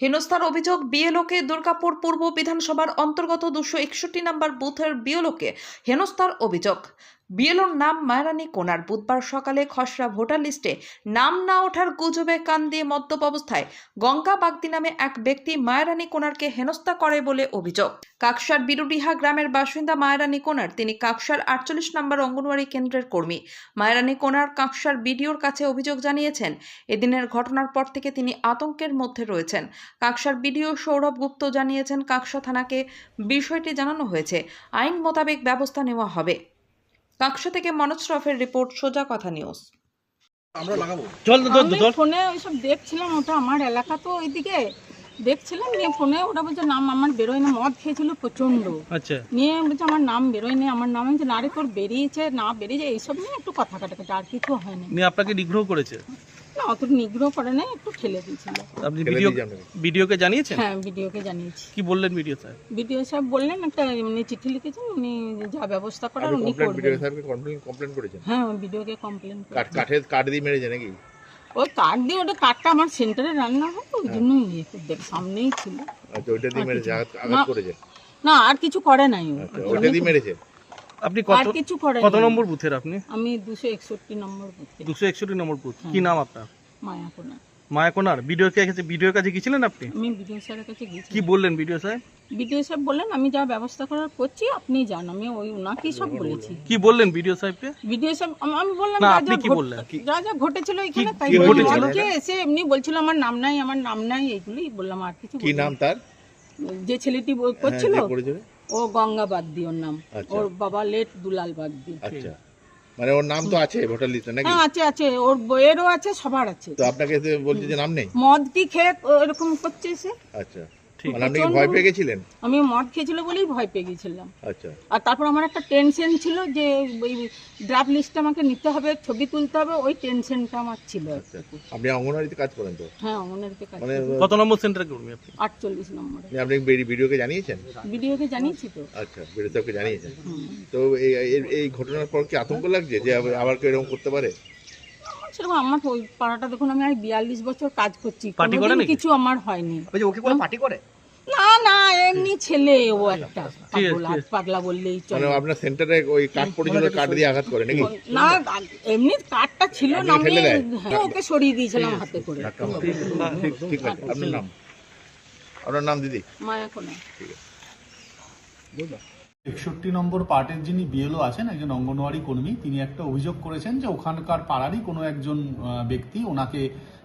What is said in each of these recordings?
হেনস্থার অভিযোগ বিএলওকে দুর্গাপুর পূর্ব বিধানসভার অন্তর্গত দুশো একষট্টি নাম্বার বুথের বিএলওকে হেনস্থার অভিযোগ। বিএলওর নাম মায়ারানী কোনার। বুধবার সকালে খসড়া ভোটার লিস্টে নাম না ওঠার গুজবে কান দিয়ে মদ্যপ অবস্থায় গঙ্গা বাগদি নামে এক ব্যক্তি মায়ারানী কোনারকে হেনস্থা করে বলে অভিযোগ। কাকসার বিরুডিহা গ্রামের বাসিন্দা মায়ারানী কোনার, তিনি কাকসার আটচল্লিশ নম্বর অঙ্গনওয়াড়ি কেন্দ্রের কর্মী। মায়ারানী কোনার কাকসার বিডিওর কাছে অভিযোগ জানিয়েছেন, এদিনের ঘটনার পর থেকে তিনি আতঙ্কের মধ্যে রয়েছেন। কাকসার বিডিও সৌরভ গুপ্ত জানিয়েছেন, কাকসা থানাকে বিষয়টি জানানো হয়েছে। আইন মোতাবেক ব্যবস্থা নেওয়া হবে। কাকসা থেকে মনোজ শ্রফের রিপোর্ট সোজা কথা নিউজ। আমরা লাগাবো। আমি ফোনে ওইসব দেখছিলাম ওটা আমার এলাকা তো ওইদিকে। দেখছিলাম নিয়ে ফোনে ওটা বলছে নাম আমার বেরোয় না মদ খেয়েছিল প্রচণ্ড আচ্ছা। নিয়ে বলছে আমার নাম বেরোয় না আমার নাম হচ্ছে নারে তোর বেরিয়েছে না বেরিয়েছে এইসব নিয়ে একটু কথা কাটাকাটি আর কিছু হয়নি। আপনাকে নিগ্রহ করেছে। না অত নিগ্রহ করে নাই একটু ঠেলে দিয়েছিল। আপনি ভিডিও দিয়ে যান নাকি? ভিডিওকে জানিয়েছেন? হ্যাঁ ভিডিওকে জানিয়েছি। কি বললেন ভিডিও স্যার? ভিডিও সাহেব বললেন একটা এমনি চিঠি লিখেছেন উনি যা ব্যবস্থা করার উনি কমপ্লেন ভিডিও সাহেবকে কমপ্লেন কমপ্লেন করেছেন। হ্যাঁ ভিডিওকে কমপ্লেন কাঠ দিয়ে মেরেছে নাকি? ওই কাঠ দিয়ে ওটা কাঠটা আমার সেন্টারে রান্না হয় ওই জন্য ইয়ে দেখ সামনেই ছিল। আচ্ছা ওইটা দিয়ে মেরেছে আঘাত না। করেছে? না আর কিছু করে নাই ও। আচ্ছা ওইটা দিয়ে মেরেছে? আপনি আর কত কিছু করে কত নম্বর বুথের আপনি? আমি দুশো একষট্টি নম্বর বুথে। দুশো একষট্টি নম্বর বুথ। কি নাম আপনার? মায়াকোনা। মায়াকোনার। ভিডিও কে কাছে ভিডিওর কাছে গিয়েছিলেন আপনি? আমি বিডিও স্যারের কাছে গেছি কি বললেন ভিডিও সাহেব বিডিও সাহেব বললেন আমি যা ব্যবস্থা করার করছি আপনি যান। আমি ওই ওনাকেই সব বলেছি। কি বললেন ভিডিও সাহেবকে? বিডিও সাহেব আমি বললাম না, যা আপনি কি বললেন? যা যা ঘটেছিল এখানে তাই কি। ঘটেছিল? খেয়ে এসে এমনি বলছিল আমার নাম নাই আমার নাম নাই এইগুলোই বললাম আর কিছু কি নাম তার? যে ছেলেটি হ্যাঁ, করেছিল? ও গঙ্গা বাগদি ওর নাম। আচ্ছা। ওর বাবা লেট দুলাল বাগদি আচ্ছা। মানে ওর নাম তো আছে ভোটার লিস্টে নাকি? হ্যাঁ আছে আছে। ওর বইয়েরও আছে সবার আছে। তো আপনাকে বলছি যে নাম নেই? মদ কি খেয়ে এরকম করছে সে? আচ্ছা। মানে আপনি কি ভয় পেয়ে গেছিলেন? আমি মদ খেয়েছিল বলেই ভয় পেয়ে গেছিলাম। আচ্ছা। আর তারপর আমার একটা টেনশন ছিল যে ওই ড্রাফট লিস্টটা আমাকে নিতে হবে ছবি তুলতে হবে ওই টেনশনটা আমার ছিল আচ্ছা আপনি অঙ্গনওয়াড়িতে কাজ করেন তো? হ্যাঁ মানে কত নম্বর সেন্টার আপনি? নম্বরে। আপনি ভিডিওকে জানিয়েছেন? ভিডিওকে জানিয়েছি তো। আচ্ছা ভিডিও জানিয়েছেন। তো এই এই- ঘটনার পর কি আতঙ্ক লাগছে যে আবার- আবার কেউ এরকম করতে পারে? সেরকম আমার ওই পাড়াটা দেখুন আমি আজ বিয়াল্লিশ বছর কাজ করছি। পার্টি করে কোনোদিন নাকি? কিছু আমার হয়নি। ওকে কোনো পার্টি করে? না না এমনি ছেলে ও একটা। পাগল ঠিক পাগলা বললেই মানে চলে আপনার সেন্টারে ওই কাঠ পড়েছিল কাঠ দিয়ে আঘাত করে নাকি? না এমনি কাঠটা ছিল না আমি ঠেলে দেয়? হ্যাঁ, ওকে সরিয়ে দিয়েছিলাম হাতে করে। ঠিক আছে আপনার নাম? আপনার নাম দিদি? মায়া কোনা একষট্টি নম্বর পার্টের যিনি বিএলও আছেন, একজন অঙ্গনওয়াড়ি কর্মী, তিনি একটা অভিযোগ করেছেন যে ওখানকার পাড়ারই কোনো একজন ব্যক্তি ওনাকে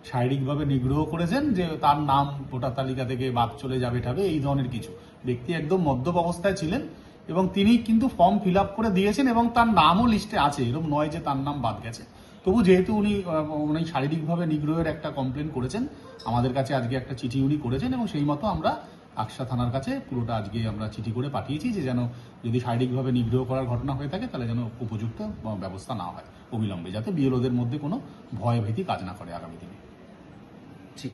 শারীরিকভাবে নিগ্রহ করেছেন যে তার নাম ভোটার তালিকা থেকে বাদ চলে যাবে ঠাবে, এই ধরনের কিছু। ব্যক্তি একদম মদ্যপ অবস্থায় ছিলেন এবং তিনি কিন্তু ফর্ম ফিল আপ করে দিয়েছেন এবং তার নামও লিস্টে আছে, এরকম নয় যে তার নাম বাদ গেছে। তবু যেহেতু উনি উনি শারীরিকভাবে নিগ্রহের একটা কমপ্লেন করেছেন, আমাদের কাছে আজকে একটা চিঠি উনি করেছেন এবং সেই মতো আমরা আকসা থানার কাছে পুরোটা আজকে আমরা চিঠি করে পাঠিয়েছি যে যেন যদি শারীরিকভাবে নিগ্রহ করার ঘটনা হয়ে থাকে, তাহলে যেন উপযুক্ত ব্যবস্থা না হয় অবিলম্বে, যাতে বিএলওদের মধ্যে কোনো ভয় ভীতি কাজ না করে আগামী দিনে।